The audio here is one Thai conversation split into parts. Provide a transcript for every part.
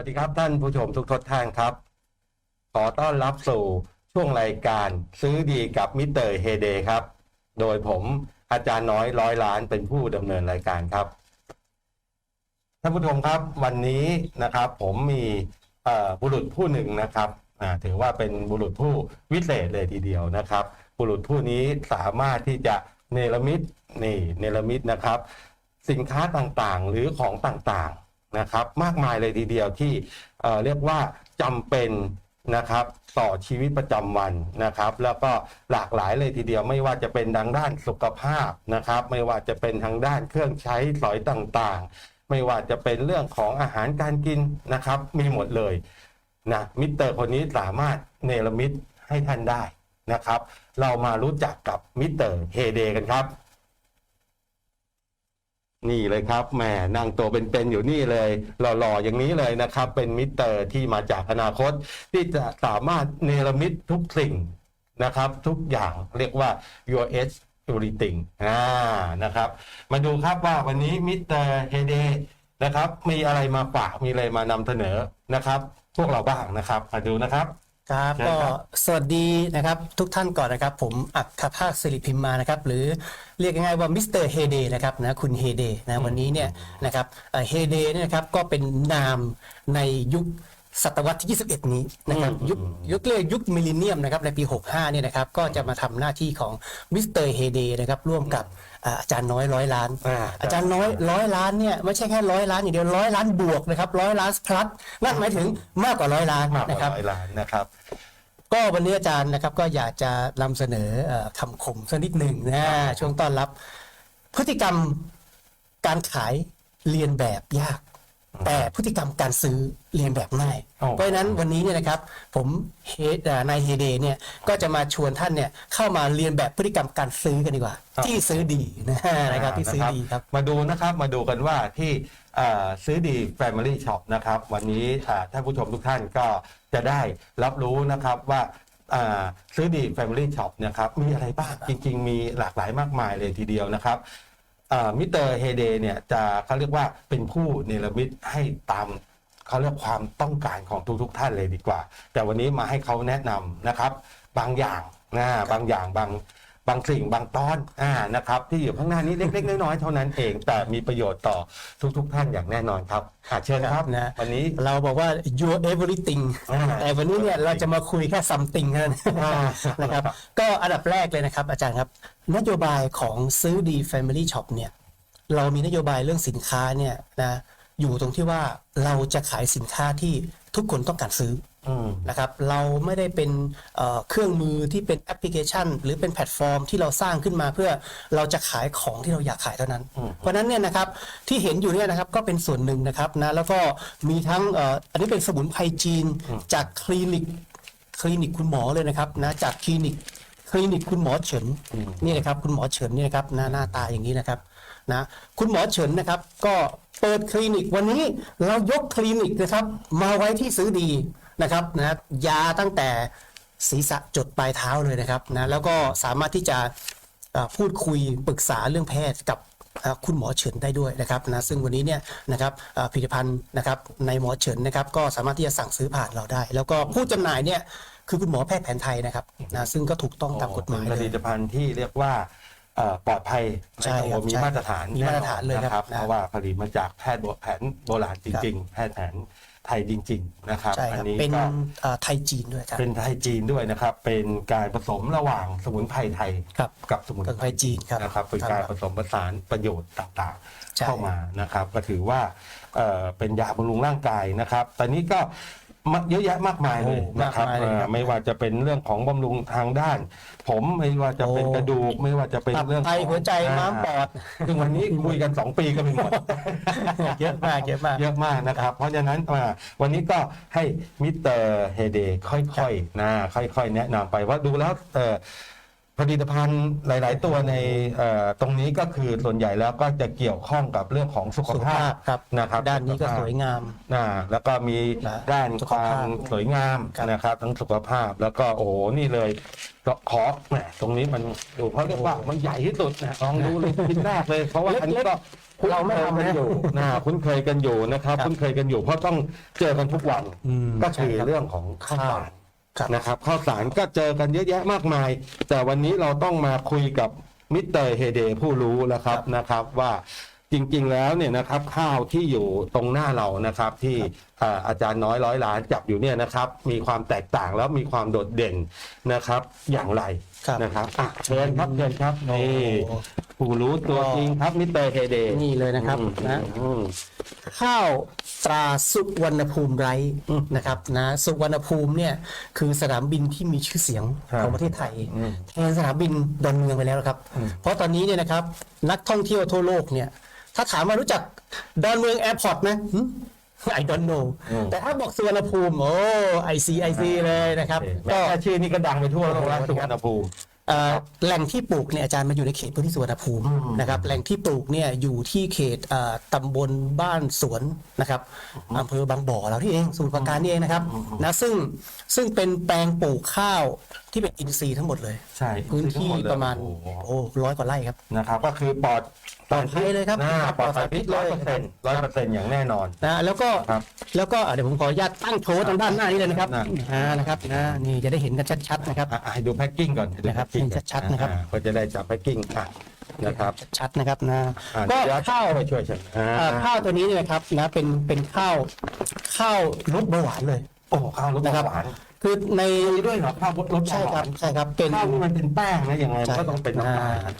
วัสดีครับท่านผู้ชมทุกทท่านครับ ขอต้อนรับสู่ช่วงรายการซื้อดีกับมิเตอร์เฮเดครับ โดยผมอาจารย์น้อยร้อยล้านเป็นผู้ดำเนินรายการครับ ท่านผู้ชมครับวันนี้นะครับ ผมมีบุรุษผู้หนึ่งนะครับถือว่าเป็นบุรุษผู้วิเศษเลยทีเดียวนะครับ บุรุษผู้นี้สามารถที่จะเนรมิตนี่เนรมิตนะครับ สินค้าต่างๆ หรือของต่างๆ นะครับมากมายเลยทีเดียวที่เเรียกว่าจำเป็นนะครับต่อชีวิตประจำวันนะครับ แล้วก็หลากหลายเลยทีเดียวไม่ว่าจะเป็นทางด้านสุขภาพนะครับ ไม่ว่าจะเป็นทางด้านเครื่องใช้สอยต่างๆ ไม่ว่าจะเป็นเรื่องของอาหารการกินนะครับ มีหมดเลยนะมิสเตอร์คนนี้สามารถเนรมิตให้ท่านได้นะครับ เรามารู้จักกับมิสเตอร์เฮเดกันครับ นี่เลยครับแหมนั่งตัวเป็นๆอยู่นี่เลยหล่อๆอย่างนี้เลยนะครับ เป็นมิเตอร์ที่มาจากอนาคต ที่จะสามารถเนรมิตทุกสิ่งนะครับ ทุกอย่างเรียกว่า your edge everything อ่านะครับ มาดูครับว่าวันนี้มิเตอร์เฮเดนะครับ มีอะไรมาฝากมีอะไรมานำเสนอนะครับ พวกเราบ้างนะครับ มาดูนะครับ ครับเชิญก็ครับสวัสดีนะครับทุกท่านก่อนนะครับ ผมอัครภาคสิริพิมมานะครับ หรือเรียกง่ายๆว่ามิสเตอร์เฮเดนะครับนะคุณเฮเดนะวันนี้เนี่ยนะครับเฮเดเนี่ยนะครับก็เป็นนามในยุค ศตวรรษที่ 21 นี้นะครับยุคยุคเรียกยุคมิลเลนเนียมนะครับในปี 65 เนี่ยนะครับก็จะมาทำหน้าที่ของมิสเตอร์เฮเดนะครับร่วมกับอ่าอาจารย์น้อยร้อยล้านอ่าอาจารย์น้อยร้อยล้านเนี่ยไม่ใช่แค่ร้อยล้านอย่างเดียวร้อยล้านบวกนะครับร้อยล้านพลัสนั่นหมายถึงมากกว่าร้อยล้านมากกว่านะครับร้อยล้านนะครับก็วันนี้อาจารย์นะครับก็อยากจะนำเสนอเอ่อคำคมสักนิดหนึ่งนะช่วงต้อนรับ พฤติกรรมการขายเรียนแบบยาก แต่พฤติกรรมการซื้อเรียนแบบง่ายอ๋อเพราะฉะนั้นวันนี้เนี่ยนะครับผมเฮดเอ่อนายเฮเดเนี่ยก็จะมาชวนท่านเนี่ยเข้ามาเรียนแบบพฤติกรรมการซื้อกันดีกว่า ที่ซื้อดีนะนะครับที่ซื้อดีครับมาดูนะครับมาดูกันว่าที่เอ่อซื้อดี Family Shop นะครับวันนี้อ่าท่านผู้ชมทุกท่านก็จะได้รับรู้นะครับว่าอ่าซื้อดี Family Shop นะครับมีอะไรบ้างจริง ๆ มีหลากหลายมากมายเลยทีเดียวนะครับ มิสเตอร์เฮเดเนี่ยจะเขาเรียกว่าเป็นผู้เนรมิตให้ตามเขาเรียกความต้องการของทุกๆ ท่านเลยดีกว่า แต่วันนี้มาให้เขาแนะนำนะครับ บางอย่างนะบางอย่างบาง บางสิ่งบางตอนอ่านะครับที่อยู่ข้างหน้านี้เล็ก ๆ น้อยๆเท่านั้นเอง แต่มีประโยชน์ต่อทุก ๆ ท่านอย่างแน่นอนครับอะเชิญครับนะวันนี้ เราบอกว่า your everything อ่า แต่วันนี้เนี่ยเราจะมาคุยแค่ something เท่านั้นอ่า นะครับ ก็อันดับแรกเลยนะครับ อาจารย์ครับ นโยบายของซื้อดี Family Shop เนี่ยเรามีนโยบายเรื่องสินค้าเนี่ยนะอยู่ตรงที่ว่าเราจะขายสินค้าที่ทุกคนต้องการซื้ออืม นะครับเราไม่ได้เป็นเอ่อเครื่องมือที่เป็นแอปพลิเคชัน หรือเป็นแพลตฟอร์มที่เราสร้างขึ้นมาเพื่อเราจะขายของที่เราอยากขายเท่านั้น เพราะฉะนั้นเนี่ยนะครับที่เห็นอยู่เนี่ยนะครับก็เป็นส่วนหนึ่งนะครับนะแล้วก็มีทั้งเอ่ออันนี้เป็นสมุนไพรจีนจากคลินิกคลินิกคุณหมอเลยนะครับนะจากคลินิกคลินิกคุณหมอเฉินนี่นะครับคุณหมอเฉินนี่นะครับหน้าหน้าตาอย่างนี้นะครับนะคุณหมอเฉินนะครับก็เปิดคลินิกวันนี้เรายกคลินิกนะครับมาไว้ที่ซื้อดี นะครับนะยาตั้งแต่ศีรษะจดปลายเท้าเลยนะครับนะแล้วก็สามารถที่จะเอ่อพูดคุยปรึกษาเรื่องแพทย์กับเอ่อคุณหมอเฉินได้ด้วยนะครับนะซึ่งวันนี้เนี่ยนะครับเอ่อผลิตภัณฑ์นะครับในหมอเฉินนะครับก็สามารถที่จะสั่งซื้อผ่านเราได้ แล้วก็ผู้จำหน่ายเนี่ยคือคุณหมอแพทย์แผนไทยนะครับนะซึ่งก็ถูกต้องตามกฎหมายเป็นผเลลิยตภัณฑ์ที่เรียกว่าเอ่อปลอดภัยใช่ครับมีใช่มาตรฐานมีมาตรฐานเลยแอครับ เพราะว่าผลิตมาจากแพทย์โบแผนโบราณจริง ๆ แพทย์แผน ไทยจริง ๆ นะครับ ใช่อัครับนี้เป็นก็เอ่อไทยจีนด้วยครับเป็นไทยจีนด้วยนะครับ เป็นการผสมระหว่างสมุนไพรไทยครับกับสมุนกับไทยจีนครับ นะครับ เป็นการผสมผสานประโยชน์ต่างใช่ๆเข้ามานะครับ ก็ถือว่าเอ่อเป็นยาบำรุงร่างกายนะครับ ตอนนี้ก็ มะเยอะแยะมากมายเลยโอ้นะครับมากมายเลยครับเอ่อไม่ว่าจะเป็นเรื่องของบำรุงทางด้าน ผมไม่ว่าจะเป็นโอ้กระดูกไม่ว่าจะเป็นตับเรื่องไตของหัวใจม้ามปอดซึ่งวันนี้คุยกัน 2 ปีก็ไม่หมด เยอะมากเยอะมาก เยอะมากนะครับ เพราะฉะนั้นอ่าวันนี้ก็ให้มิสเตอร์เฮเดค่อยๆนะค่อยๆ แนะนำไปว่าดูแล้วเอ่อ ผลิตภัณฑ์หลาย ๆ ตัวในเอ่อตรงนี้ก็คือส่วนใหญ่แล้วก็จะเกี่ยวข้องกับเรื่องของสุขสุขภาภาพพครับนะครับด้านนี้ก็สวยงาม นะแล้วก็มีนะด้านสุคขวาภามพสวยงามครับ นะครับ ทั้งสุขภาพแล้วก็โอ้โหนี่เลยขอแหมตรงนี้มันดูเขาเรียกว่ามันใหญ่ที่สุดนะลองดูเลยชิ้นแรกเลย เพราะว่าอันนี้ก็เราไม่ทำคุ้นนะเคยกันอยู่นะคุ้นเคยกันอยู่นะครับครับ คุ้นเคยกันอยู่ เพราะต้องเจอกันทุกวัน อืม ก็คือใช่ครับเรื่องของข้าวสารครับ นะครับข้าวสารก็เจอกันเยอะแยะมากมาย แต่วันนี้เราต้องมาคุยกับมิสเตอร์เฮเดผู้รู้แล้วครับนะครับว่าจริงๆแล้วเนี่ยนะครับข้าวที่อยู่ตรงหน้าเรานะครับที่อ่าอาจารย์น้อยร้อยล้านจับอยู่เนี่ยนะครับมีความแตกต่างแล้วมีความโดดเด่นนะครับอย่างไร ครับ นะครับอะเชิญครับเชิญครับนี่โอ้ผู้รู้ตัวจริงครับมิสเตอร์เฮเดนี่เลยนะครับอืมนะ อืม ข้าวตราสุวรรณภูมิไรท์นะครับนะสุวรรณภูมิเนี่ยคือสนามบินที่มีชื่อเสียงครับของประเทศไทยอืมแทนสนามบินดอนเมืองไปแล้วนะครับ เพราะตอนนี้เนี่ยนะครับนักท่องเที่ยวทั่วโลกเนี่ยถ้าถามว่ารู้จักดอนเมืองแอร์พอร์ตไหมไอดอนโนอืมแต่ถ้าบอกสุวรรณภูมิ โอ้ไอซีไอซีเลยนะครับแม่ก็แค่ชื่อนี้ก็ดังไปทั่วโลกแล้วสุวรรณภูมิเอ่อแหล่งที่ปลูกเนี่ยอาจารย์มาอยู่ในเขตพื้นที่สุวรรณภูมินะครับแหล่งที่ปลูกเนี่ยอยู่ที่เขตเอ่อตำบลบ้านสวนนะครับอำเภอบางบ่อเราที่เองสมุทรปราการนี่เองนะครับนะซึ่งซึ่งเป็นแปลงปลูกข้าวที่เป็นอินทรีย์ทั้งหมดเลย ใช่พื้นที่ประมาณโอ้โหโอ้ร้อยกว่าไร่ครับนะครับก็คือปลอด ปลอดภัยเลยครับหน้าปลอดภัยพิษปลร้ออดยภัเปอยร์เซ็นต์ร้อยเปอร์เซ็นต์อย่างแน่นอน นะแล้วก็ครับแล้วก็อะเดี๋ยวผมขออนุญาตตั้งโชว์ทางด้านหน้านี้เลยนะครับนะ อ่านะครับนะนี่จะได้เห็นกันชัดๆนะครับ อะอะให้ดูแพ็กกิ้งก่อนให้ดูนะครับแพ็กกิ้งเห็นชัดๆนะครับ อ่าก็จะได้จับแพ็กกิ้งอะนะครับชัดนะครับนะอะก็เดี๋ยวข้าวช่วยช่วยช่วยอ่าอ่าข้าวตัวนี้เนี่ยนะครับนะเป็นเป็นข้าวข้าวลดเบาหวานเลย โอ้ข้าวรสนะครับ หวานคือในมีด้วยเหรอข้าวรสใช่หครัวาบนใช่ครับเป็น ข้าวนี่มันเป็นแป้งนะยังไงมันก็ต้องเป็นน้ำตาลอ่า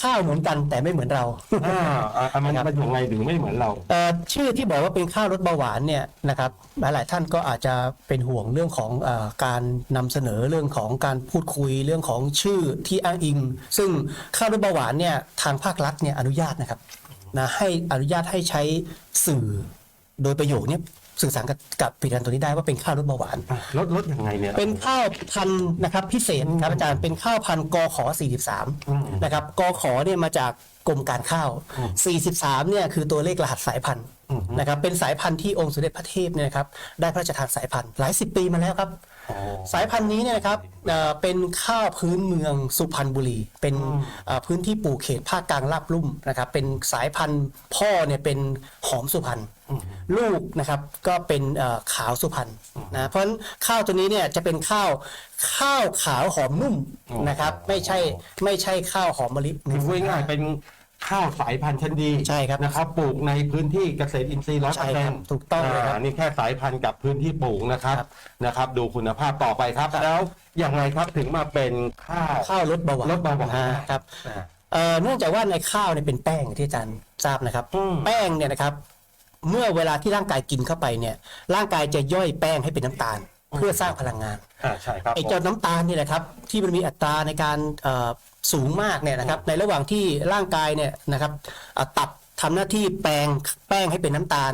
ข้าวเหมือนกันแต่ไม่เหมือนเรา อ่าอะอะมันมันยังไงถึงไม่เหมือนเรา เอ่อชื่อที่บอกว่าเป็นข้าวลดเบาหวานเนี่ยนะครับหลายๆท่านก็อาจจะเป็นห่วงเรื่องของเออการนำเสนอเรื่องของการพูดคุยเรื่องของชื่อที่อ้างอิง ซึ่งข้าวลดเบาหวานเนี่ยทางภาครัฐเนี่ยอนุญาตนะครับนะให้อนุญาตให้ใช้สื่อโดยประโยคเนี่ย สื่อสารกับกับผลิตภัณฑ์ตัวนี้ได้ว่าเป็นข้าวลดเบาหวาน อะรสรสยังไงเนี่ย เป็นข้าวพันธุ์นะครับพิเศษครับอาจารย์เป็นข้าวพันธุ์กข43 นะครับกขเนี่ยมาจากกรมการข้าว 43 เนี่ยคือตัวเลขรหัสสายพันธุ์นะครับเป็นสายพันธุ์ที่องค์สมเด็จพระเทพเนี่ยนะครับได้พระราชทานสายพันธุ์หลายสิบปีมาแล้วครับอ๋อ สายพันธุ์นี้เนี่ยนะครับเอ่อเป็นข้าวพื้นเมืองสุพรรณบุรี เป็นเอ่อพื้นที่ปลูกเขตภาคกลางลาบลุ่มนะครับ เป็นสายพันธุ์พ่อเนี่ยเป็นหอมสุพรรณลูกนะครับก็เป็นเอ่อขาวสุพรรณนะเพราะฉะนั้นข้าวตัวนี้เนี่ยจะเป็นข้าวข้าวขาวหอมนุ่มนะครับ ไม่ใช่ไม่ใช่ข้าวหอมมะลิคือพูดง่ายๆเป็น ข้าวสายพันธุ์ชั้นดีใช่ครับนะครับปลูกในพื้นที่เกษตรอินทรีย์ร้อยใช่เปอร์คเซ็รันบต์ถูกต้องเลยครับนี่แค่สายพันธุ์กับพื้นที่ปลูกนะครับครับนะครับ ดูคุณภาพต่อไปครับ แล้วอย่างไรครับถึงมาเป็นข้าวข้าวลดเบาหวานลดเบาหวานอ่ครับอ่าเอ่อเนื่องจากว่าในข้าวเนี่ยเป็นแป้งที่อาจารย์ทราบนะครับอืมแป้งเนี่ยนะครับ เมื่อเวลาที่ร่างกายกินเข้าไปเนี่ยร่างกายจะย่อยแป้งให้เป็นน้ำตาล เพื่อสร้างพลังงานอ่าใช่ครับไอ้เจ้าน้ำตาลนี่แหละครับ ที่มันมีอัตราในการเอ่อ สูงมากเนี่ยนะครับในระหว่างที่ร่างกายเนี่ยนะครับเอ่อตับทำหน้าที่แปลงแป้งให้เป็นน้ำตาล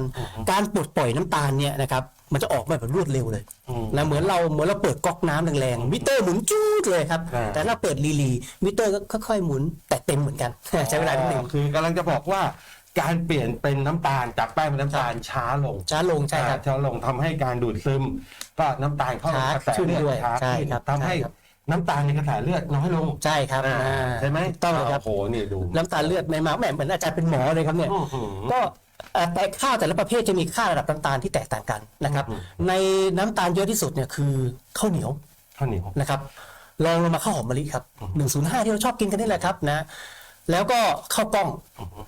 การปลดปล่อยน้ำตาลเนี่ยนะครับมันจะออกมาแบบรวดเร็วเลยอืมนะเหมือนเราเหมือนเราเปิดก๊อกน้ำแรงๆมิเตอร์หมุนจู๊ดเลยครับอ่าแต่ถ้าเปิดลีลีมิเตอร์ก็ค่อยๆหมุนแต่เต็มเหมือนกันใช้เวลานิดหนึ่งคือกำลังจะบอกว่าการเปลี่ยนเป็นน้ำตาลจากแป้งเป็นน้ำตาลช้าลงช้าลงใช่ครับช้าลงทำให้การดูดซึมก็น้ำตาลเข้าช้ากระแสขึ้นเลือดด้วยช้าใช่ขึ้นครับทำให้ใช่ครับ น้ำตาลในกระแสเลือดน้อยลง ใช่ครับอ่าอ่าใช่ไหมถูกต้องเลยครับ โอ้โหนี่ดูน้ำตาลเลือดในมาแหมเหมือนอาจารย์เป็นหมอเลยครับเนี่ย อื้อหือ ก็เอ่อแต่ข้าวแต่ละประเภทจะมีค่าระดับน้ำตาลที่แตกต่างกันนะครับในน้ำตาลเยอะที่สุดเนี่ยคือข้าวเหนียวข้าวเหนียว นะครับลองลงมาข้าวหอมมะลิครับ 105 ที่เราชอบกินกันนี่แหละครับนะ แล้วก็ข้าวกล้อง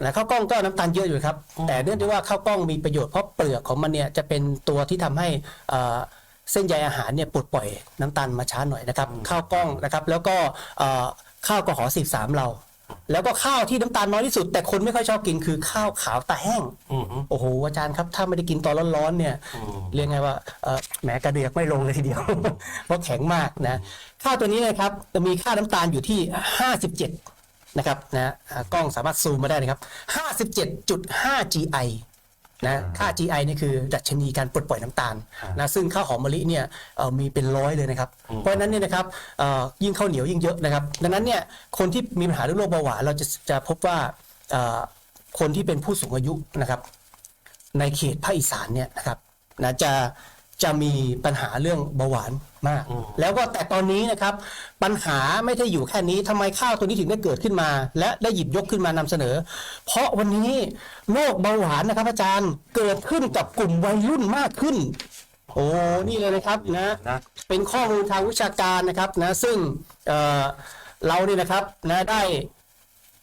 นะข้าวกล้องก็น้ำตาลเยอะอยู่ครับแต่เนื่องจากว่าข้าวกล้องมีประโยชน์เพราะเปลือกของมันเนี่ยจะเป็นตัวที่ทำให้เอ่อ เส้นใยอาหารเนี่ยปลดปล่อยน้ำตาลมาช้าหน่อยนะครับ ข้าวกล้องนะครับ แล้วก็เอ่อข้าวกขอ13เรา แล้วก็ข้าวที่น้ำตาลน้อยที่สุด แต่คนไม่ค่อยชอบกินคือข้าวขาวตาแห้งอือหือโอ้โหอาจารย์ครับถ้าไม่ได้กินตอนร้อนๆเนี่ยอืมเรียกไงว่าเอ่อแหมกระเดือกไม่ลงเลยทีเดียวเพราะแข็งมากนะข้าวตัวนี้นะครับจะมีค่าน้ำตาลอยู่ที่57นะครับนะอ่ากล้องสามารถซูมมาได้นะครับ 57.5 GI นะค่า GI นี่คือดัชนีการปลดปล่อยน้ำตาลนะซึ่งข้าวหอมมะลิเนี่ยเอ่อมีเป็นร้อยเลยนะครับ เพราะฉะนั้นเนี่ยนะครับเอ่อยิ่งข้าวเหนียวยิ่งเยอะนะครับ ดังนั้นเนี่ยคนที่มีปัญหาเรื่องโรคเบาหวานเราจะจะพบว่าเอ่อคนที่เป็นผู้สูงอายุนะครับ ในเขตภาคอีสานเนี่ยนะครับนะจะจะมีปัญหาเรื่องเบาหวาน มากอืมแล้วก็แต่ตอนนี้นะครับปัญหาไม่ได้อยู่แค่นี้ทำไมข้าวตัวนี้ถึงได้เกิดขึ้นมา และได้หยิบยกขึ้นมานำเสนอ เพราะวันนี้โรคเบาหวานนะครับอาจารย์เกิดขึ้นกับกลุ่มวัยรุ่นมากขึ้นโอ้นี่เลยนะครับนะนะเป็นข้อมูลทางวิชาการนะครับนะซึ่งเอ่อเราเนี่ยนะครับนะได้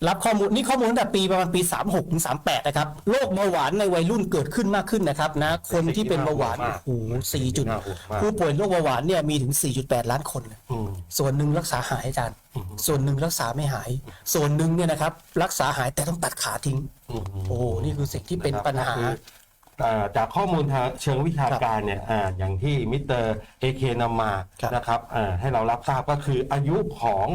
รับข้อมูลนี่ข้อมูลตั้งแต่ปีประมาณปี 36ถึง38 นะครับโรคเบาหวานในวัยรุ่นเกิดขึ้นมากขึ้นนะครับนะคนที่เป็นเบาหวานน่าโอ้ห่วงมากโห4จุดน่าห่วงมาก ผู้ป่วยโรคเบาหวานเนี่ยมีถึง 4.8 ล้านคน อืม ส่วนหนึ่งรักษาหายอาจารย์ส่วนหนึ่งรักษาไม่หาย ส่วนหนึ่งเนี่ยนะครับรักษาหายแต่ต้องตัดขาทิ้ง อืมโอ้โหนี่คือสิ่งที่เป็นปัญหา คืออ่าจากข้อมูลทางเชิงวิชาการเนี่ยอ่าอย่างที่มิสเตอร์เอเคนำมาครับนะครับอ่าให้เรารับทราบก็คืออายุของ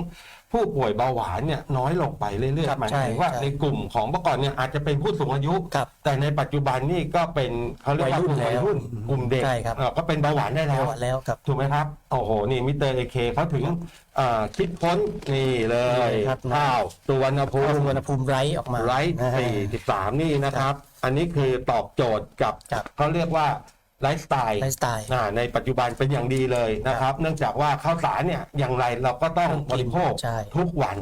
ผู้ป่วยเบาหวานเนี่ยน้อยลงไปเรื่อยครับๆหมายใช่ถึงว่าใช่ในกลุ่มของเมื่อก่อนเนี่ยอาจจะเป็นผู้สูงอายุ ครับแต่ในปัจจุบันนี่ก็เป็นเขาเรียกว่าวัยรุ่นกลุ่มวัยรุ่นแล้วกลุ่มเด็กใช่ครับอ่าก็เป็นเบาหวานได้แล้วเบาหวานแล้วครับ ถูกไหมครับ โอ้โห นี่มิสเตอร์เอเคเขาถึงอ่าคิดค้นนี่เลยนี่ครับ ข้าวตัวนภูภูมิมิอุณหภูมิไร้ออกมาไรท์นะฮะ สี่สิบสามนี่นะครับ อันนี้คือตอบโจทย์กับครับ เขาเรียกว่า ไลฟ์สไตล์ไลฟ์สไตล์ อ่าในปัจจุบันเป็นอย่างดีเลยนะครับ เนื่องจากว่าข้าวสารเนี่ยอย่างไรเราก็ต้องต้องกินบริโภคใช่ทุกวัน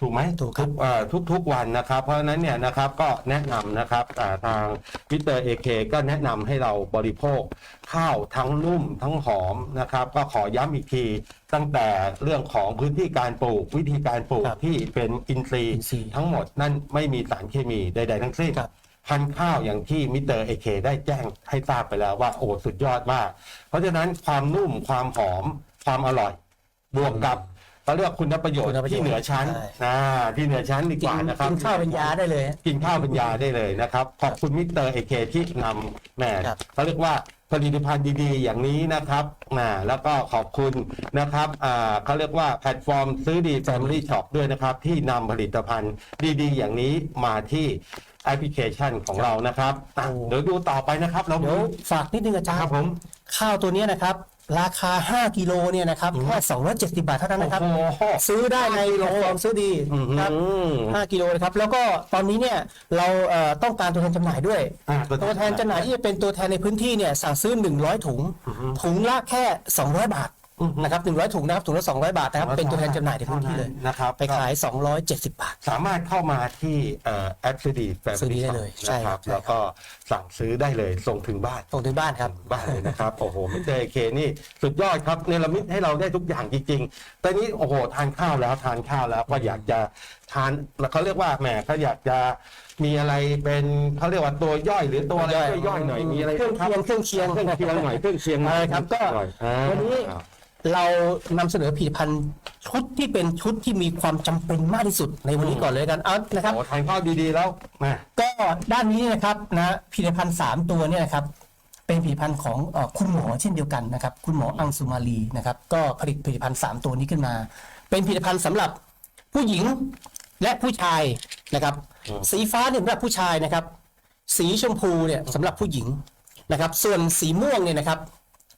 ถูกไหมถูกครับทุเอ่อทุกทุกวันนะครับ เพราะฉะนั้นเนี่ยนะครับก็แนะนำนะครับอ่าทางมิสเตอร์เอเคก็แนะนำให้เราบริโภค ข้าวทั้งนุ่มทั้งหอมนะครับ ก็ขอย้ำอีกทีตั้งแต่เรื่องของพื้นที่การปลูกวิธีการปลูกครับที่เป็นอินทรีย์อินทรีย์ทั้งหมดนั่นไม่มีสารเคมีใดๆทั้งสิ้น ครับ พันธุ์ข้าวอย่างที่มิสเตอร์เอเคได้แจ้งให้ทราบไปแล้วว่าโอ้สุดยอดมาก เพราะฉะนั้นความนุ่มความหอมความอร่อย บวกกับเขาเรียกคุณประโยชคุน์ณประโยชน์ที่เหนือชั้นใช่นะที่เหนือชั้นดีกกินว่านะครับกินข้าวเป็นยาได้เลย กินข้าวเป็นยาได้เลยนะครับ ขอบคุณมิสเตอร์เอเคที่นำแหมครับเขาเรียกว่าผลิตภัณฑ์ดีๆ อย่างนี้นะครับนะแล้วก็ขอบคุณนะครับอ่าเขาเรียกว่าแพลตฟอร์มซื้อดี Family Shop ด้วยนะครับ ที่นำผลิตภัณฑ์ดีๆ อย่างนี้มาที่ แอปพลิเคชันของเรานะครับอะโอ้เดี๋ยวดูต่อไปนะครับเรา เดี๋ยวฝากนิดนึงอาจารคย์รับผมข้าวตัวเนี้ยนะครับ ราคา 5 กิโลเนี่ยนะครับแค่270 บาทเท่านั้นนะครับ โอ้โหซื้อได้ใน5กิโลแพลตฟอร์มซื้อดีอืมครับ5กิโลนะครับ แล้วก็ตอนนี้เนี่ยเราเอ่อต้องการตัวแทนจำหน่ายด้วย อ่าตัวแทนจำหน่ายที่จะเป็นตัวแทนในพื้นที่เนี่ยสั่งซื้อ 100 ถุง ถุงละแค่ 200 บาท นะครับ100ถุงนะครับถุงละ200บาทนะครับ เป็นตัวแทนจำหน่ายในพื้นที่เลยนะครับไปขาย270บาท สามารถเข้ามาที่เอ่อแอปซื้อดีแฟซื้อมิดีลี่ได้เลยใช่นะครับใช่แล้วก็สั่งซื้อได้เลยส่งถึงบ้านส่งถึงบ้านครับบ้านเลยนะครับโอ้โหมิสเตอร์เอเคนี่สุดยอดครับเนรมิตให้เราได้ทุกอย่างจริงๆแต่นี้โอ้โหทานข้าวแล้วทานข้าวแล้วก็อยากจะทานแล้วเขาเรียกว่าแหมเขาอยากจะมีอะไรเป็นเขาเรียกว่าตัวย่อยหรือตัวอะไรย่อยย่อยๆหน่อยมีอะไรเครื่องเคียงเครื่องเคียงเครื่องเคียงหน่อยเครื่องเคียงใช่ครับก็หน่อยอ่าวันนี้ เรานำเสนอผลิตภัณฑ์ชุดที่เป็นชุดที่มีความจำเป็นมากที่สุดในวันนี้ก่อนเลยกันเอานะครับ โอ้ทานข้าวดีๆแล้วนะก็ด้านนี้นะครับนะผลิตภัณฑ์สามตัวเนี่ยนะครับเป็นผลิตภัณฑ์ของเอ่อคุณหมอเช่นเดียวกันนะครับ คุณหมออังสุมาลีนะครับ ก็ผลิตผลิตภัณฑ์สามตัวนี้ขึ้นมา เป็นผลิตภัณฑ์สำหรับผู้หญิงและผู้ชายนะครับ สีฟ้าเนี่ยสำหรับผู้ชายนะครับ สีชมพูเนี่ยสำหรับผู้หญิงนะครับ ส่วนสีม่วงเนี่ยนะครับ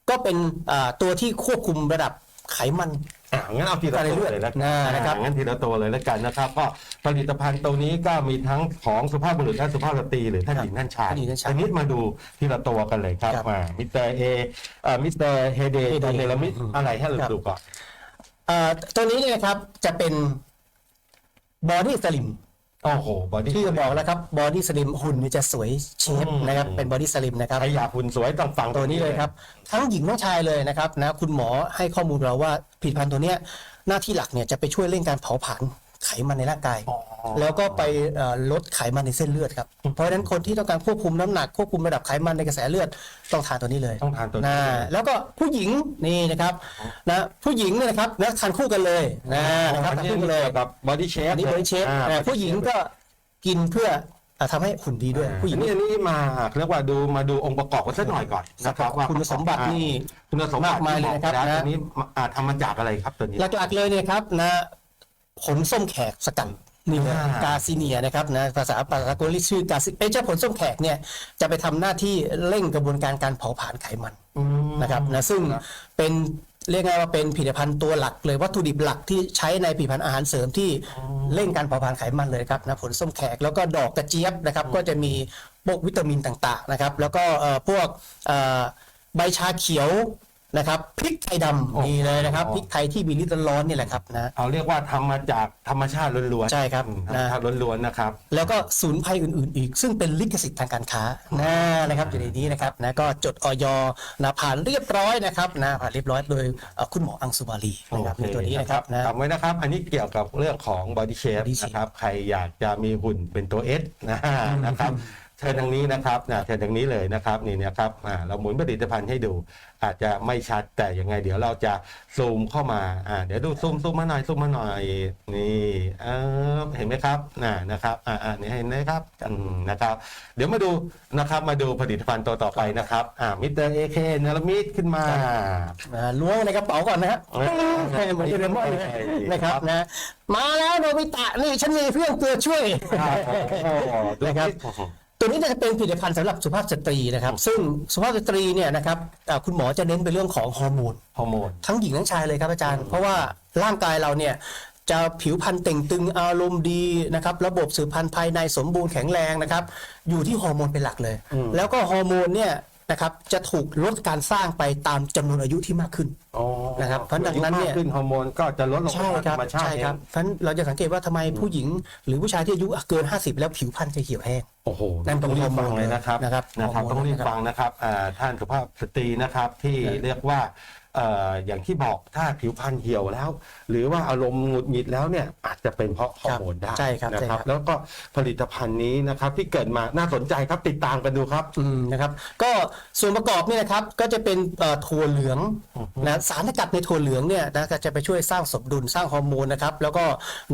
ก็เป็นอ่าตัวที่ควบคุมระดับไขมันอ่างั้นเอาทีละในตัวเลือดเลยแล้วกันอ่านะครับอ่างั้นทีละตัวเลยแล้วกันนะครับ ก็ผลิตภัณฑ์ตัวนี้ก็มีทั้งของสุภาพบุรุษและสุภาพสตรีหรือท่านหญิงท่านชายท่านหญิงท่านชายอันนี้มาดูทีละตัวกันเลยครับครับอ่ามิสเตอร์เออ่ามิสเตอร์เฮเด Heyday เนลมิดอะไรให้เราครับดูก่อนเอ่อตัวนี้เนี่ยนะครับจะเป็นบอดี้สลิม โอ้โหบอดี้ ที่จะบอกแล้วครับบอดี้สลิมหุ่นเนี่ยจะสวยเชฟอืมนะครับเป็นบอดี้สลิมนะครับ ใครอยากหุ่นสวยต้องฟังตัวนี้เลยครับ ทั้งหญิงทั้งชายเลยนะครับนะคุณหมอให้ข้อมูลเราว่าผลิตภัณฑ์ตัวเนี้ยหน้าที่หลักเนี่ยจะไปช่วยเร่งการเผาผลาญ ไขมันในร่างกายอ๋อแล้วก็ไปเอ่อลดไขมันในเส้นเลือดครับ เพราะฉะนั้นคนที่ต้องการควบคุมน้ำหนักควบคุมระดับไขมันในกระแสเลือดต้องทานตัวนี้เลยต้องทานตัวนี้นะแล้วก็ผู้หญิงนี่นะครับนะผู้หญิงเนี่ยนะครับนะทานคู่กันเลยนะนะครับอัทานคู่กันเลยเกี่ยวกับบอดี้เชฟอันนี้บริเชฟแต่ผู้หญิงก็กินเพื่ออะทำให้หุ่นดีด้วย ผู้หญิงอันนี้อันนี้มาเรียกว่าดูมาดูองค์ประกอบกันสักหน่อยก่อนนะครับว่าคุณสมบัตินี่คุณสมบัติมากมายเลยนะครับที่อกแล้วนะตัวนี้อ่าทำมาจากอะไรครับตัวนี้หลักๆเลยเนี่ยครับนะ ผลส้มแขกสกัดนี่นะอ่ากาซิเนียนะครับนะภาษาภาษากลเรียกชื่อกาซิเอ้ยเจ้าผลส้มแขกเนี่ยจะไปทำหน้าที่เร่งกระบวนการการเผาผลาญไขมันอืมนะครับนะซึ่งเป็นเรียกง่ายว่าเป็นผลิตภัณฑ์ตัวหลักเลยวัตถุดิบหลักที่ใช้ในผลิตภัณฑ์อาหารเสริมที่เร่งการเผาผลาญไขมันเลยครับนะผลส้มแขกแล้วก็ดอกกระเจี๊ยบนะครับก็จะมีพวกวิตามินต่างๆนะครับแล้วก็เอ่อพวกเอ่อใบชาเขียว นะครับพริกไทยดำนี่เลยนะครับอ๋อพริกไทยที่มีฤทธิ์ร้อนๆนี่แหละครับนะ เอาเรียกว่าทำมาจากธรรมชาติล้วนๆใช่ครับอืมธรรมชาติล้วนๆนะครับ แล้วก็ศูนย์ภัยอื่นๆ อีก ซึ่งเป็นลิขสิทธิ์ทางการค้านะนะครับอยู่ในนี้นะครับนะก็จดออยนะผ่านเรียบร้อยนะครับนะผ่านเรียบร้อยโดยเอ่อคุณหมออังสุมาลีนะครับในตัวนี้นะครับนะจำไว้นะครับ อันนี้เกี่ยวกับเรื่องของ body shape Body shape นะครับใครอยากจะมีหุ่นเป็นตัว S นะนะครับเชิญทางนี้นะครับนะเชิญทางนี้เลยนะครับนี่นะครับอ่าเราหมุนผลิตภัณฑ์ให้ดู อาจจะไม่ชัดแต่ยังไง เดี๋ยวเราจะซูมเข้ามาอ่าเดี๋ยวดูซูมซูมมาหน่อยซูมมาหน่อยนี่เออเห็นไหมครับน่ะนะครับอ่าอ่านี่เห็นไหมครับอืมนะครับ เดี๋ยวมาดูนะครับมาดูผลิตภัณฑ์ตัวต่อไปนะครับอ่ามิสเตอร์เอเคนลมิดขึ้นมานะล้วงในกระเป๋าก่อนนะฮะเอ้ยเหมือนเดเรมอนเลยใช่นะครับนะมาแล้วโนบิตะนี่ฉันมีเพื่อนตัวช่วยครับโอ้โหดูนะครับ ตัวนี้จะเป็นผลิตภัณฑ์สำหรับสุภาพสตรีนะครับ ซึ่งสุภาพสตรีเนี่ยนะครับอ่าคุณหมอจะเน้นไปเรื่องของฮอร์โมน ฮอร์โมน ทั้งหญิงทั้งชายเลยครับอาจารย์ เพราะว่าร่างกายเราเนี่ยจะผิวพรรณเต่งตึงอารมณ์ดีนะครับระบบสืบพันธุ์ภายในสมบูรณ์แข็งแรงนะครับอยู่ที่ฮอร์โมนเป็นหลักเลยอืมแล้วก็ฮอร์โมนเนี่ย นะครับจะถูกลดการสร้างไปตามจำนวนอายุที่มากขึ้นอ๋อนะครับเพราะดังนั้นเนี่ยอายุมากขึ้นฮอร์โมนก็จะลดลงใช่ครับธรรมชาติใช่ครับเองเพราะฉะนั้นเราจะสังเกตว่าทำไมผู้หญิง หรือผู้ชายที่อายุเกิน 50 แล้วผิวพรรณจะเหี่ยวแห้งโอ้โหนั่นเป็นต้องรีบฮอร์โมนฟังเลยนะครับนะครับนะครับฮอร์โมนต้องรีบนะครับฟังนะครับอ่าท่านสุภาพสตรีนะครับที่เรียกว่าเอ่ออย่างที่บอกถ้าผิวพรรณเหี่ยวแล้ว หรือว่าอารมณ์หงุดหงิดแล้วเนี่ยอาจจะเป็นเพราะฮอร์โมนได้ใช่ครับนะใช่คครัรับบแล้วก็ผลิตภัณฑ์นี้นะครับที่เกิดมาน่าสนใจครับติดตามกันดูครับอืมนะครับ ก็ส่วนประกอบเนี่ยนะครับก็จะเป็นเอ่อถั่วเหลืองนะสารสกัดในถั่วเหลืองเนี่ยนะก็จะไปช่วยสร้างสมดุลสร้างฮอร์โมนนะครับแล้วก็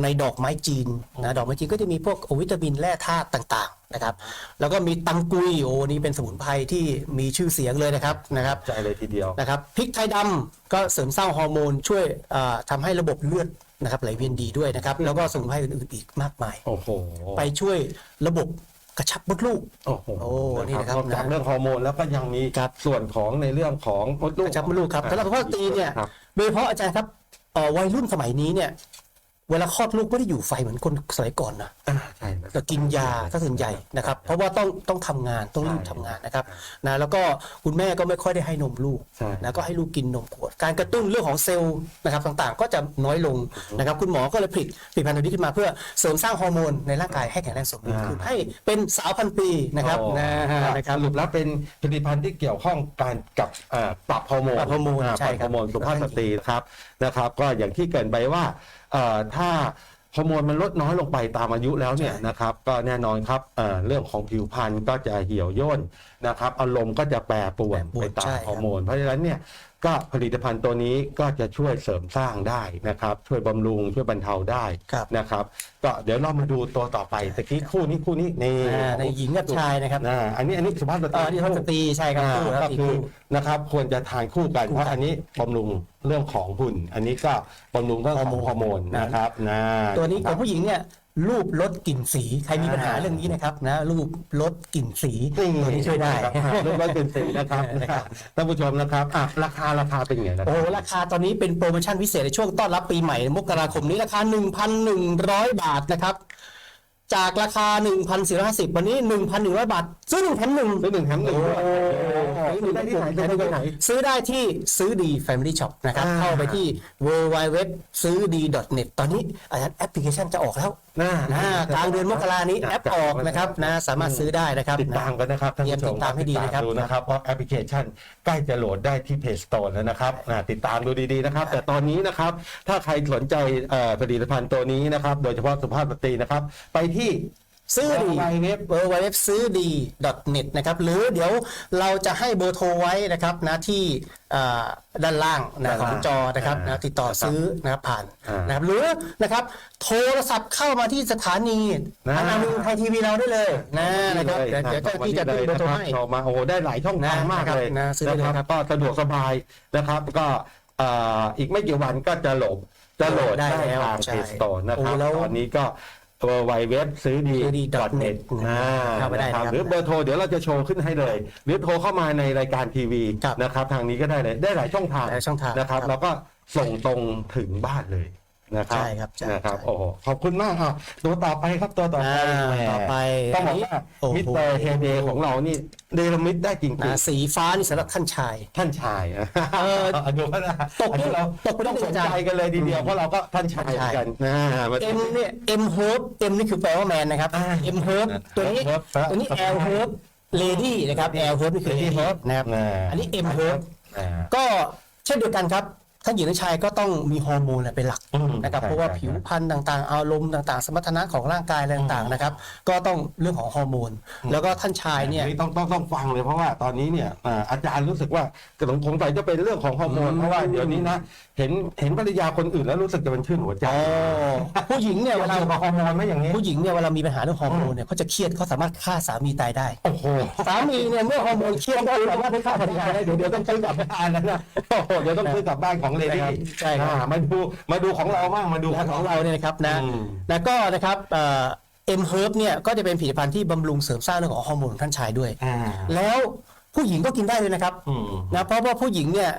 ในดอกไม้จีนนะดอกไม้จีนก็จะมีพวกวิตามินแร่ธาตุต่างๆ นะครับ แล้วก็มีตังกุยโอ้นี่เป็นสมุนไพรที่มีชื่อเสียงเลยนะครับนะครับใจเลยทีเดียวนะครับพริกไทยดำก็เสริมสร้างฮอร์โมนช่วยอ่าทำให้ระบบเลือดนะครับไหลเวียนดีด้วยนะครับ แล้วก็สมุนไพรอื่นๆอีกมากมายโอ้โหไปช่วยระบบกระชับมดลูก โอ้โหโอ้นี่นะครับนอกจากนะเรื่องฮอร์โมนแล้วก็ยังมีครับส่วนของในเรื่องของมดลูกกระชับมดลูกครับสำหรับสุภาพสตรีเนี่ยครับโดยเฉพาะอาจารย์ครับเอ่อวัยรุ่นสมัยนี้เนี่ย เวลาคลอดลูกไม่ได้อยู่ไฟเหมือนคนสมัยก่อนนะอ่าใช่ครับแต่กินยาถ้าส่วนใหญ่นะครับ เพราะว่าต้องต้องทำงานต้องรีบทำงานนะครับนะแล้วก็คุณแม่ก็ไม่ค่อยได้ให้นมลูกใช่นะก็ให้ลูกกินนมขวด การกระตุ้นเรื่องของเซลล์นะครับต่างๆ ก็จะน้อยลงนะครับคุณหมอก็เลยผลิตผลิตภัณฑ์ตัวนี้ขึ้นมาเพื่อเสริมสร้างฮอร์โมนในร่างกายให้แข็งแรงสมบูรณ์ขึ้นให้เป็นสาวพันปีนะครับโอ้นะฮะนะนะคครัรับบสรุปแล้วเป็นผลิตภัณฑ์ที่เกี่ยวข้องการกับเอ่อปรับฮอร์โมนปรับฮอร์โมนาใช่ปรับคฮรัอบร์โมนสุขภาพสตรีนะครับนะครับ ก็อย่างที่เกรินไปว่าเอ่อ ถ้าฮอร์โมนมันลดน้อยลงไปตามอายุแล้วเนี่ยใช่นะครับก็แน่นอนครับเอ่อเรื่องของผิวพรรณก็จะเหี่ยวย่นนะครับอารมณ์ก็จะแปรปรวนแปรปรวนไปตาใช่มครับฮอร์โมนเพราะฉะนั้นเนี่ย ก็ผลิตภัณฑ์ตัวนี้ก็จะช่วยเสริมสร้างได้นะครับ ช่วยบำรุงช่วยบรรเทาได้ครับนะครับ ก็เดี๋ยวเรามาดูตัวต่อไปตะกี้คู่นี้คู่นี้นี่อ่าในหญิงกับชายนะครับอ่าอันนี้อันนี้สุภาพสตเอ่รีอที่เขาสตรีใช่ครับอ่าคู่คก็รับอีกคือคู่นะครับควรจะทานคู่กันคู่กันเพราะอันนี้บำรุงเรื่องของหุ่น อันนี้ก็บำรุงเรื่องของฮอร์โมนนะครับนะ ตัวนี้ของผู้หญิงเนี่ย รูปลดกลิ่นสีใครมีปัญหาอ่าเรื่องนี้นะครับนะรูปลดกลิ่นสีนี่ตัวนี้ช่วยได้ครับลูกร้อยเป็นสีนะครับนะครับท่านผู้ชมนะครับอะราคาราคาเป็นไงนะคโอ้รับราคาตอนนี้เป็นโปรโมชั่นพิเศษในช่วงต้อนรับปีใหม่มกราคมนี้ราคา 1,100 บาทนะครับ จากราคา 1,450 วันนี้ 1,100 บาท ซื้อหนึ่งแถมหนึ่งซื้อหนึ่งแถมหนึ่งด้วยซื้อได้ที่ไหนซื้อได้ที่ไหน ซื้อได้ที่ซื้อดี Family Shop นะครับ อ่า เข้าไปที่ www ซื้อดี net ตอนนี้อาจารย์แอปพลิเคชันจะออกแล้วหน้านะกลางเดือนมกรานี้แอปออกนะครับนะสามารถซื้อได้นะครับ ติดตามกันนะครับท่านเตรียมผู้ชติมดตามให้ดีนะครับ ดูนะครับ เพราะแอปพลิเคชันใกล้จะโหลดได้ที่ Play Store แล้วนะครับอ่าติดตามดูดีๆนะครับ แต่ตอนนี้นะครับ ถ้าใครสนใจเอ่อผลิตภัณฑ์ตัวนี้นะครับ โดยเฉพาะสุภาพสตรีนะครับ ไปที่ซื้อดี www เบอร์ไว้เว็บซื้อดี .net นะครับ หรือเดี๋ยวเราจะให้เบอร์โทรไว้นะครับนะที่อ่าด้านล่างนะด้านขล่างองจอนะครับอ่านะติดต่อซื้อนะครับผ่านอ่านนะครับหรือนะครับ โทรศัพท์เข้ามาที่สถานีนะทางมือไทยทีวีเราได้เลยนะนะครับเดี๋ยวเดี๋ยวเจ้าหน้าที่จะขึ้นเบอร์โทรให้โทรมาโอ้โหได้หลายช่องทางนะมากเลยนะซื้อได้เลยครับก็สะดวกสบายนะครับก็เอ่ออีกไม่กี่วันก็จะโหลดจะโหลดได้ได้แล้วทางใช่ Play Store นะครับโอ้แล้วตอนนี้ก็ ไวเว็บซื้อดีซื้อดี .net อ่าเข้าไปได้นะครับนะครับ หรือเบอร์โทรเดี๋ยวเราจะโชว์ขึ้นให้เลย หรือโทรเข้ามาในรายการทีวีครับนะครับทางนี้ก็ได้เลยได้หลายช่องทางหลายช่องทางนะครับครับ แล้วก็ส่งตรงถึงบ้านเลย นะครับใช่ครับใช่นะครับใช่ โอ้โหขอบคุณมากครับตัวต่อไปครับตัวต่อไปอ่าแหมต่อไปต้องบอกว่าโอ้โห มิสเตอร์เฮเดของเรานี่เดลมิดได้จริงนะสีฟ้านี่สำหรับท่านชาย ๆท่านชายอะเออดูว่านะตกอันนี้เราตกไปได้ต้องสนอาจารย์ใจกันเลยทีเดียวเพราะเราก็ท่านชายเหมือนกันนะมา เอ็มเนี่ยเอ็มเฮิร์บเอ็มนี่คือแปลว่าแมนนะครับอ่าเอ็มเฮิร์บตัวนี้ Herb ครับ ตัวนี้แอลเฮิร์บเลดี้นะครับแอลเฮิร์บนี่คือเลดี้นะครับอ่าอันนี้เอ็มเฮิร์บ อ่า ก็เช่นเดียวกันครับ ท่านหญิงและชายก็ต้องมีฮอร์โมนแหละเป็นหลักอืมนะครับใช่เพราะว่าใช่ผิวพรรณต่างๆ อารมณ์ต่างๆ สมรรถนะของร่างกายอะไรต่างๆนะครับ ก็ต้องเรื่องของฮอร์โมนแล้วก็ท่านชายเนี่ยอัต้องต้องต้องฟังเลยเพราะว่าตอนนี้เนี่ยอ่าอาจารย์รู้สึกว่าสงสงสัยจะเป็นเรื่องของฮอร์โมนอืมเพราะว่าเดี๋ยวนี้นะเห็นเห็นภรรยาคนอื่นแล้วรู้สึกจะเป็นชื่นหัวใจอ๋อผู้หญิงเนี่ยเวเวลาลากับฮอร์โมนไหมอย่างนี้ผู้หญิงเนี่ยเวลามีปัญหาเรื่องฮอร์โมนเนี่ยเขาจะเครียดเขาสามารถฆ่าสามีตายได้โอ้โหสามีเนี่ยเมื่อฮอร์โมนเครียดก็สามารถไปฆ่าภรรยาได้เดี๋ยวเดี๋ยวต้องซื้อกลับบ้านแล้วนะโอ้โหเดี๋ยวต้องซื้อกลับบ้านของเลดี้ใช่ครับอ่ามาดูมาดูของเราบ้างมาดูและของเราเนี่ยนะครับนะอืมแล้วก็นะครับเอ็มเฮิร์บเนี่ยก็จะเป็นผลิตภัณฑ์ที่บำรุงเสริมสร้างเรื่องของฮอร์โมนของท่านชายด้วยอ่าแล้วผู้หญิงก็กินได้เลยนะครับอืมนะเพราะว่าผู้หญิงเนี่ย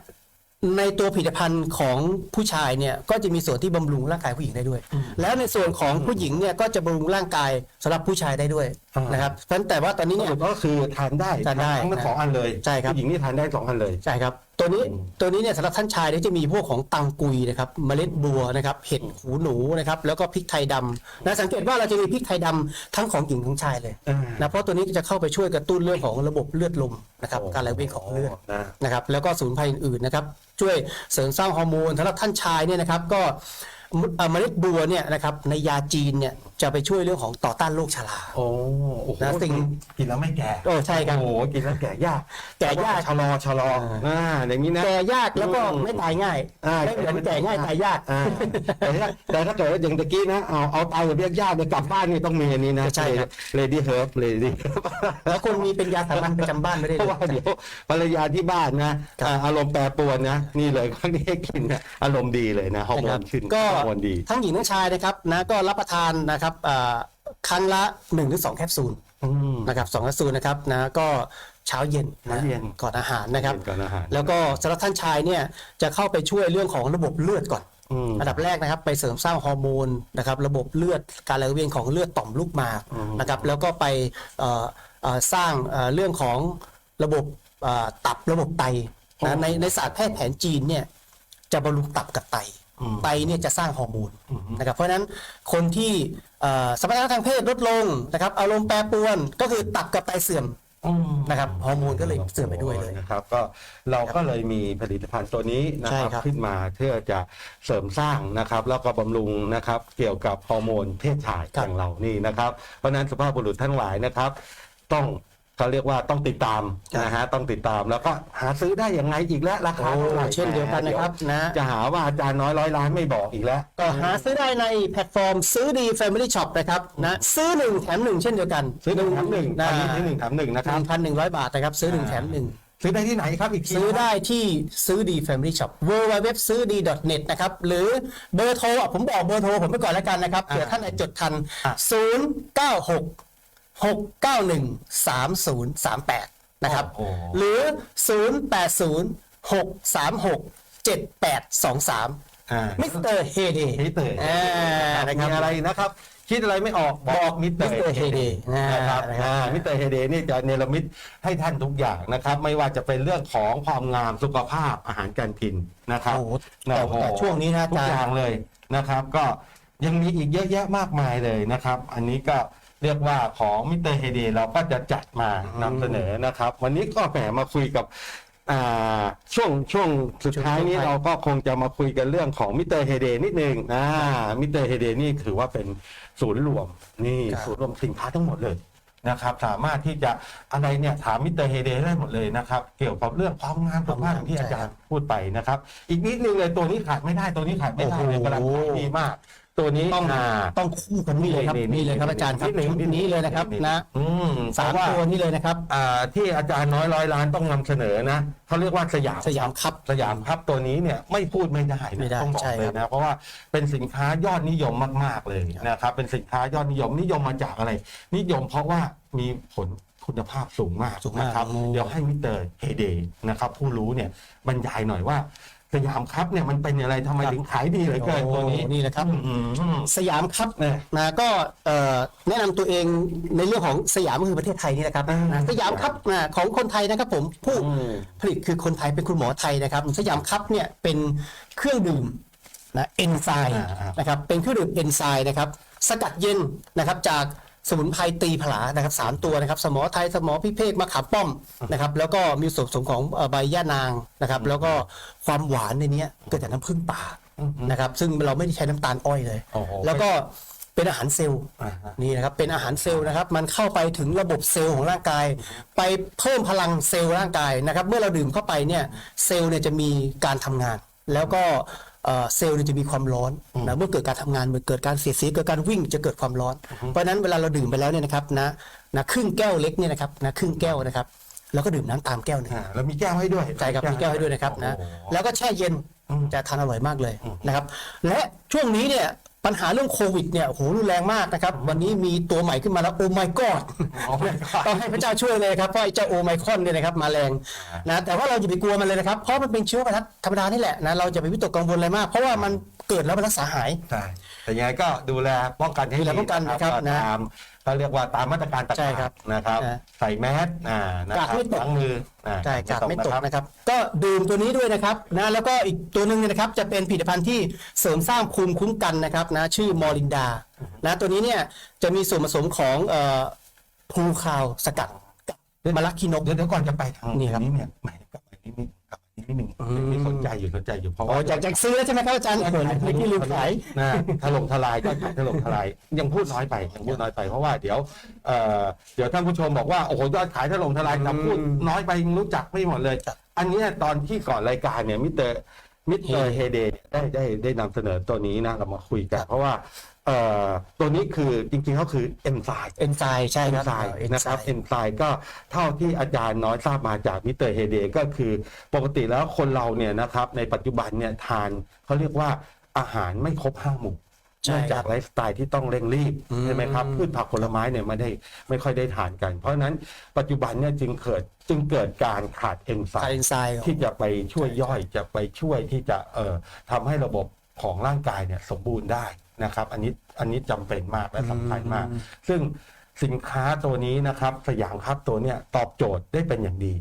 ในตัวผลิตภัณฑ์ของผู้ชายเนี่ยก็จะมีส่วนที่บำรุงร่างกายผู้หญิงได้ด้วย แล้วในส่วนของผู้หญิงเนี่ยก็จะบำรุงร่างกายสำหรับผู้ชายได้ด้วยอ่านนะครับเพราะฉะนั้นแต่ว่าตอนนี้สเนี่ยรุปก็คือทานได้ทานได้ทั้งสองอันเลยใช่ครับผู้หญิงนี่ทานได้สองอันเลยใช่ครับ ตัวนี้ตัวนี้เนี่ยสำหรับท่านชายเนี่ยจะมีพวกของตังกุยนะครับเมล็ดบัวนะครับเห็ดหูหนูนะครับแล้วก็พริกไทยดำนะสังเกตว่าเราจะมีพริกไทยดำทั้งของหญิงทั้งชายเลยอ่านะเพราะตัวนี้จะเข้าไปช่วยกระตุ้นเรื่องของระบบเลือดลมนะครับการไหลเวียนของเลือดนะนะครับแล้วก็สมุนไพรอื่นๆนะครับช่วยเสริมสร้างฮอร์โมนสำหรับท่านชายเนี่ยนะครับก็มุ เอ่อเมล็ดบัวเนี่ยนะครับในยาจีนเนี่ยจะไปช่วยเรื่องของต่อต้านโรคชรา โอ้โอ้โหนะสิ่ง กินแล้วไม่แก่โอ้ใช่ครับ โอ้โหกินแล้วแก่ยากแก่ยาก ชะลอชะลออ่าอย่างนี้นะ แก่ยากแล้วก็อืมไม่ตายง่ายอ่า ไม่เหมือนแก่ง่ายตายยาก อ่าแต่ถ้าแต่ถ้าเกิดว่าอย่างตะกี้นะเอาเอาเตาแบบยากๆเนี่ยกลับบ้านนี่ต้องมีอันนี้นะใช่ครับ เลดี้เฮิร์บเลดี้ แล้วคนมีเป็นยาสามัญประจำบ้านไม่ได้เพเลราะย ว่าเดี๋ยวภรรยาที่บ้านนะอ่าอารมณ์แปรปรวนนะ นี่เลยครั้งนี้ให้กินนะอารมณ์ดีเลยนะฮอร์โมนะครับนขึ้น ก็ฮอร์โมนดี ทั้งหญิงทั้งชายนะครับนะก็รับประทานนะครับอ่าครั้งละ1นหรือสแคปซูลอืมนะครับสองแคปซูลนะครับนะก็เช้าเย็นนะเช้าเย็นก่อนอาหารนะครับเป็นก่อนอาหาร แล้วก็สำหรับท่านชายเนี่ยจะเข้าไปช่วยเรื่องของระบบเลือดก่อนอืมอันดับแรกนะครับไปเสริมสร้างฮอร์โมนนะครับระบบเลือดการไหลเวียนของเลือดต่อมลูกหมากอืมนะครับแล้วก็ไปเอ่อเอ่อสร้างเอ่อเรื่องของระบบเอ่อตับระบบไตนะในในศาสตร์แพทย์แผนจีนเนี่ยจะบำรุงตับกับไตอืม ไตเนี่ยจะสร้างฮอร์โมนนะครับเพราะฉะนั้นคนที่เอ่อสมรรถนะทางเพศลดลงนะครับอารมณ์แปรปรวนก็คือตับกับไตเสื่อมอืมนะครับฮอร์โมนก็เลยเสื่อมไปด้วยเลยนะครับ ก็เราก็เลยมีผลิตภัณฑ์ตัวนี้นะครับใช่ครับขึ้นมาเพื่อจะเสริมสร้างนะครับ แล้วก็บำรุงนะครับ เกี่ยวกับฮอร์โมนเพศชายอย่างเรานี่นะครับ เพราะฉะนั้นสุภาพบุรุษทั้งหลายนะครับ ต้อง เขาเรียกว่าต้องติดตามนะฮะต้องติดตามแล้วก็หาซื้อได้ยังไงอีกแล้วราคาเท่าไหร่โอ้เช่นเดียวกันนะครับนะจะหาว่าอาจารย์น้อยร้อยล้านไม่บอกอีกแล้ว ก็หาซื้อได้ในแพลตฟอร์มซื้อดี Family Shop นะครับนะซื้อหนึ่งแถมหนึ่งเช่นเดียวกัน ซื้อหนึ่งแถมหนึ่งนะอันนี้ซื้อหนึ่งแถมหนึ่งนะคหรับนึ่งพันหนึ่งร้อยบาทนะครับซื้อหนึ่งแถมหนึ่งซื้อได้ที่ไหนครับอีกทีซื้อได้ที่ซื้อดี Family Shop w w w ซื้อดี net นะครับหรือเบอร์โทรอะผมบอกเบอร์โทรผมไปก่อนแล้วกันนะครับเผื่อท่านไหนจดทัน 0 9 6 6 9 1 3 0 3 8 นะครับ โอ้โห หรือ 0 8 0 6 3 6 7 8 2 3 อ่ามิสเตอร์เฮเดมิสเตอร์อ่านะคมีรับ อะไรนะครับ คิดอะไรไม่ออกบอกมิสเตอร์ Mr. Heyday นะครับนะครับ อ่ามิสเตอร์เฮเดนี่จะเนรมิตให้ท่านทุกอย่างนะครับ ไม่ว่าจะเป็นเรื่องของความงามสุขภาพอาหารการกินนะครับโอ้โหนะแต่โอ้โหแต่ช่วงนี้นะอาทุกจารอย่างย์เลยนะครับ ก็ยังมีอีกเยอะแยะมากมายเลยนะครับ อันนี้ก็ เรียกว่าของมิสเตอร์เฮเดเราก็จะจัดมานำเสนอนะครับ วันนี้ก็แหมมาคุยกับอ่าช่วงช่วงสุดท้ายนี้ช่วงท้ายเราก็คงจะมาคุยกันเรื่องของมิสเตอร์เฮเดนิดนึงอ่ามิสเตอร์เฮเดนี่ถือว่าเป็นศูนย์รวมนี่ครับ ศูนย์รวมสินค้าทั้งหมดเลยนะครับ สามารถที่จะอะไรเนี่ยถามมิสเตอร์เฮเดได้หมดเลยนะครับ เกี่ยวกับเรื่องความงามสุขภาพอย่างที่อาจารย์พูดไปนะครับ อีกนิดนึงเลยตัวนี้ขาดไม่ได้ตัวนี้ขาดไม่ได้เลยโอ้โหกำลังขายดีมาก ตัวนี้ต้องาต้องคู่กันนี่เลยครับนี่นี่เลยครับนี่อาจารย์ครับนิดนึงชุดนิดนึงนี้เลยนะครับนะอืมสามเพระตัวนี้เลยนะครับ อ่าที่อาจารย์น้อยร้อยล้านต้องนำเสนอนะเขาเรียกว่าสยาม สยามครับ สยามครับตัวนี้เนี่ยไม่พูดไม่ได้ไม่นะได้ต้องบอกใช่เลยครับนะเพราะว่าเป็นสินค้ายอดนิยมมาก ๆ เลยนะครับเป็นสินค้ายอดนิยมนิยมมาจากอะไร นิยมเพราะว่ามีผลคุณภาพสูงมากสูงมากนะครับอืมเดี๋ยวให้มิสเตอร์เฮเดย์นะครับผู้รู้เนี่ยบรรยายหน่อยว่า สยามครับเนี่ยมันเป็นอะไรทำไมถึงขายดีเหลือเกินตัวนี้โอ้นี่นะครับ อืม สยามครับเนี่ยนะก็เอ่อแนะนำตัวเองในเรื่องของสยามก็คือประเทศไทยนี่นะครับอ่านนะสยามครับนะของคนไทยนะครับผมผู้อืม ผลิตคือคนไทยเป็นคุณหมอไทยนะครับ สยามครับเนี่ยเป็นเครื่องดื่มนะเอนไซม์อ่าอ่านนะครับเป็นเครื่องดื่มเอนไซม์นะครับสกัดเย็นนะครับจาก สมุนไพรตีผลานะครับสามตัวนะครับ สมอไทยสมอพิเภกมะขามป้อมนะครับแล้วก็มีส่วนผสมของเอ่อใบย่านางนะครับแล้วก็ความหวานในเนี้ยเกิดจากน้ำผึ้งป่านะครับซึ่งเราไม่ได้ใช้น้ำตาลอ้อยเลยโอ้โหแล้วก็เป็นอาหารเซลล์อ่าฮะนี่นะครับเป็นอาหารเซลล์นะครับ มันเข้าไปถึงระบบเซลล์ของร่างกาย ไปเพิ่มพลังเซลล์ร่างกายนะครับ เมื่อเราดื่มเข้าไปเนี่ยเซลล์เนี่ยจะมีการทำงาน แล้วก็ เอ่อเซลล์เนี่ยจะมีความร้อนนะเมื่อเกิดการทำงานเมื่อเกิดการเสียดสีเกิดการวิ่งจะเกิดความร้อน เพราะฉะนั้นเวลาเราดื่มไปแล้วเนี่ยนะครับนะนะครึ่งแก้วเล็กเนี่ยนะครับนะครึ่งแก้วนะครับแล้วก็ดื่มน้ำตามแก้วหนึงอ่าแล้วมีแก้วให้ด้วยใช่ครับมีแก้วให้ด้วยนะครับนะโอ้โหแล้วก็แช่เย็นจะทานอร่อยมากเลยนะครับ และช่วงนี้เนี่ย ปัญหาเรื่องโควิดเนี่ยโอ้โหรุนแรงมากนะครับ วันนี้มีตัวใหม่ขึ้นมาแล้วโอ้ my god ต้องให้พระเจ้าช่วยเลยครับเพราะไอ้เจ้าโอไมครอนเนี่ยนะครับมาแรงนะแต่ว่าเราอย่าไปกลัวมันเลยนะครับ เพราะมันเป็นเชื้อไวรัสธรรมดานี่แหละนะเราจะไปวิตกกังวลอะไรมาก เพราะว่ามัน เกิดแล้วมันรักษาหาย ใช่แต่ยังไงก็ดูแลป้องกันให้ดูแลป้องกันนะครับก็นะตามก็เรียกว่าตามมาตรการต่างใช่ครับๆนะครับ นะใส่แมสอ่านะกาดครับไม่ตก ล้างมืออ่าใช่กาดไม่ตกนะครับ นะครับ ก็ดื่มตัวนี้ด้วยนะครับนะแล้วก็อีกตัวหนึ่งเนี่ยนะครับจะเป็นผลิตภัณฑ์ที่เสริมสร้างภูมิคุ้มกันนะครับนะชื่อมอรินดานะตัวนี้เนี่ยจะมีส่วนผสมของเอ่อพลูคาวสกัดกับมะลักคีนก เดี๋ยวเดี๋ยวก่อนจะไปทางนี่ครับ นี้เนี่ยแหมกลับมานิดนึงกลับมา นิดนึงอืมนี่สนใจอยู่สนใจอยู่เพราะอ๋อว่าอยากจะซื้อแล้วใช่ไหมครับอาจารย์เมื่อกี้ลืมขายนะถล่มทลายก็ขายถล่มทลายยังพูดน้อยไปยังพูดน้อยไปเพราะว่าเดี๋ยวเอ่อเดี๋ยวท่านผู้ชมบอกว่าโอ้โหยอดขายถล่มทลายแต่พูดน้อยไปยังรู้จักไม่หมดเลย อันเนี้ยตอนที่ก่อนรายการเนี่ยมิสเตอร์มิสเตอร์เฮเดได้ได้ได้นำเสนอตัวนี้นะเรามาคุยกัน เพราะว่า เอ่อตัวนี้คือจริงๆเขาคือเอนไซม์เอนไซม์ใช่เอนครับไซม์เอนนะครับไซเอม์นไซม์ก็เท่าที่อาจารย์น้อยทราบมาจากมิสเตอร์เฮเดก็คือปกติแล้วคนเราเนี่ยนะครับในปัจจุบันเนี่ยทานเขาเรียกว่าอาหารไม่ครบห้าหมู่ ใช่เนื่องคจารักบ ไลฟ์สไตล์ที่ต้องเร่งรีบอืม ใช่ไหมครับพืชผักผลไม้เนี่ยไม่ได้ไม่ค่อยได้ทานกัน เพราะฉะนั้นปัจจุบันเนี่ยจึงเกิดจึงเกิดการขาดเอนไซขาดม์ เอนไซม์ที่จะไปช่วยย่อยจะไปช่วยที่จะเอ่อทำให้ระบบของร่างกายเนี่ยสมบูรณ์ได้ นะครับ อันนี้อันนี้จำเป็นมากและสำคัญมาก ซึ่งสินค้าตัวนี้นะครับสยามครับตัวเนี้ยตอบโจทย์ได้เป็นอย่างดี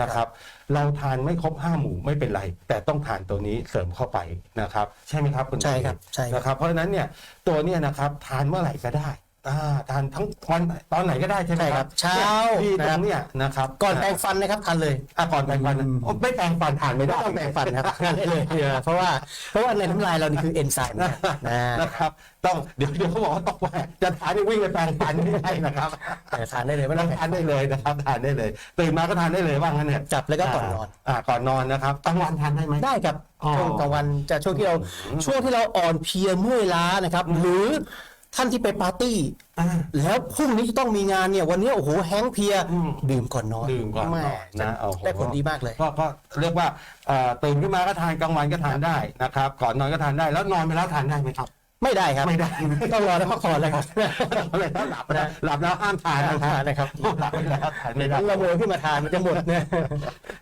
นะครับ เราทานไม่ครบห้าหมู่ไม่เป็นไร แต่ต้องทานตัวนี้เสริมเข้าไปนะครับ ใช่ไหมครับคุณใช่ครับใช่ครับนะครับ เพราะฉะนั้นเนี่ยตัวเนี้ยนะครับทานเมื่อไหร่ก็ได้ อ่าทานทั้งวันตอนไหนก็ได้ใช่ไหมใช่คครัรับบเช้าดีตนะรครับงเนี้ยนะครับก่อนแปรงฟันนะครับทานเลยอะก่อนแปรงฟันอืมอ๋อไม่แปรงฟันทานไม่ไม่ได้ ต้องแปรงฟันครับทานได้เลยเพราะว่าเพราะว่าในน้ำลายเรานี่คือเอนไซม์นะนะนะครับ ต้องเดี๋ยวเดี๋ยวเขาบอกว่าต้องแปรงจะทานนี่วิ่งไปแปรงฟันไม่ได้นะครับแต่ทานได้เลยไม่ไม่ต้ต้อองงแปรงทานได้เลยนะครับทานได้เลยตื่นมาก็ทานได้เลยว่างั้นเนี่ยจับแล้วก็ก่อนนอน อ่าก่อนนอนนะครับกลางวันทานได้ไหม ได้ครับอ๋อช่วงกลางวันจะช่วงที่เราช่วงที่เราอ่อนเพลียเมื่อยล้านะครับ หรือ ท่านที่ไปปาร์ตี้ อ่า แล้วพรุ่งนี้จะต้องมีงานเนี่ย วันนี้โอ้โหแห้งก์เพลียอืม ดื่มก่อนนอนดื่มก่อนนอนแม่นะโอ้โหได้ผลดีมากเลย ก็ก็เรียกว่าเอ่อตื่นขึ้นมาก็ทานกลางวันก็ทานได้นะครับ ก่อนนอนก็ทานได้แล้วนอนไปแล้วทานได้ไหมครับ ไม่ได้ครับไม่ได้ ต้องรอแล้วพักผ่อนเลยครับอะไรถ้าหลับนะหลับแล้วห้ามทานห้ามทานนะครับหลับไปแล้วทานไม่ได้เราโมยขึ้นมาทานมันจะหมดเนี่ย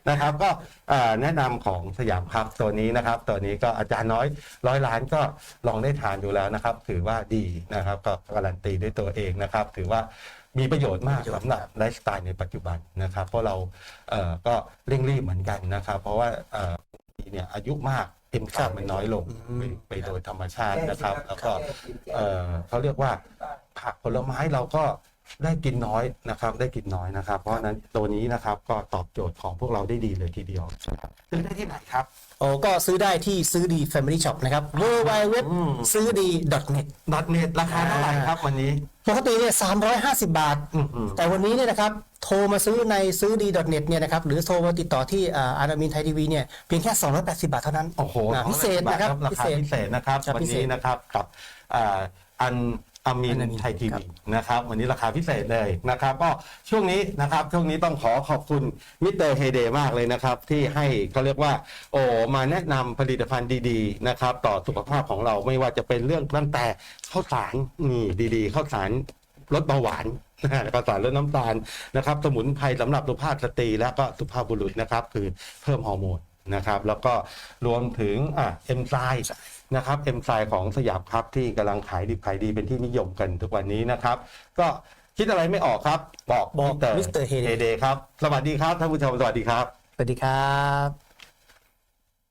นะครับก็เอ่อแนะนำของสยามครับตัวนี้นะครับ ตัวนี้ก็อาจารย์น้อยร้อยล้านก็ลองได้ทานดูแล้วนะครับ ถือว่าดีนะครับ ก็การันตีด้วยตัวเองนะครับ ถือว่ามีประโยชน์มากประโยชน์สำหรับไลฟ์สไตล์ในปัจจุบันนะครับ เพราะเราเอ่อก็เร่งรีบเหมือนกันนะครับ เพราะว่าเอ่อบางทีเนี่ยอายุมาก เอ็มครัสาบมันน้อยลงอืมไปไปโดยธรรมชาตินะครับ แล้วก็เอ่อเขาเรียกว่าผักผลไม้เราก็ ได้กินน้อยนะครับ ได้กินน้อยนะครับ เพราะฉะนั้นตัวนี้นะครับก็ตอบโจทย์ของพวกเราได้ดีเลยทีเดียวนะครับซื้อได้ที่ไหนครับโอ้ก็ซื้อได้ที่ซื้อดี Family Shop นะครับ w w w อืมซื้อดี net ดอทเน็ตราคาเท่าไหร่ครับวันนี้ปกติเนี่ย350 บาทอืมอืมแต่วันนี้เนี่ยนะครับโทรมาซื้อในซื้อดี .net เนี่ยนะครับหรือโทรมาติดต่อที่อ่าอารามินไทยทีวีเนี่ยเพียงแค่ 280 บาทเท่านั้น โอ้โหนะพิเศษนะครับราพิคาเศษพิเศษนะครับครับวันพิเศนี้ษนะครับกับอ่าอัน อามินอันอามินไทยทีครัวีบนะครับวันนี้ราคาพิเศษเลยนะครับ ก็ช่วงนี้นะครับช่วงนี้ต้องขอขอบคุณมิสเตอร์เฮเดมากเลยนะครับ ที่ให้เขาเรียกว่า โอ้มาแนะนำผลิตภัณฑ์ดีๆนะครับ ต่อสุขภาพของเราไม่ว่าจะเป็นเรื่องตั้งแต่ข้าวสารนี่ดีๆข้าวสารลดเบาหวานแล้วก็สารลดน้ำตาลนะครับ สมุนไพรสำหรับสุภาพสตรีและก็สุภาพบุรุษนะครับ คือเพิ่มฮอร์โมนนะครับ แล้วก็รวมถึงอะเอ็มไซ นะครับเอ็มไซของสยามครับที่กำลังขายดิบขายดีเป็นที่นิยมกันทุกวันนี้นะครับ ก็คิดอะไรไม่ออกครับ บอกบอกมิสเตอร์ Mr. Heyday เฮเดครับ สวัสดีครับท่านผู้ชมสวัสดีครับ สวัสดีครับ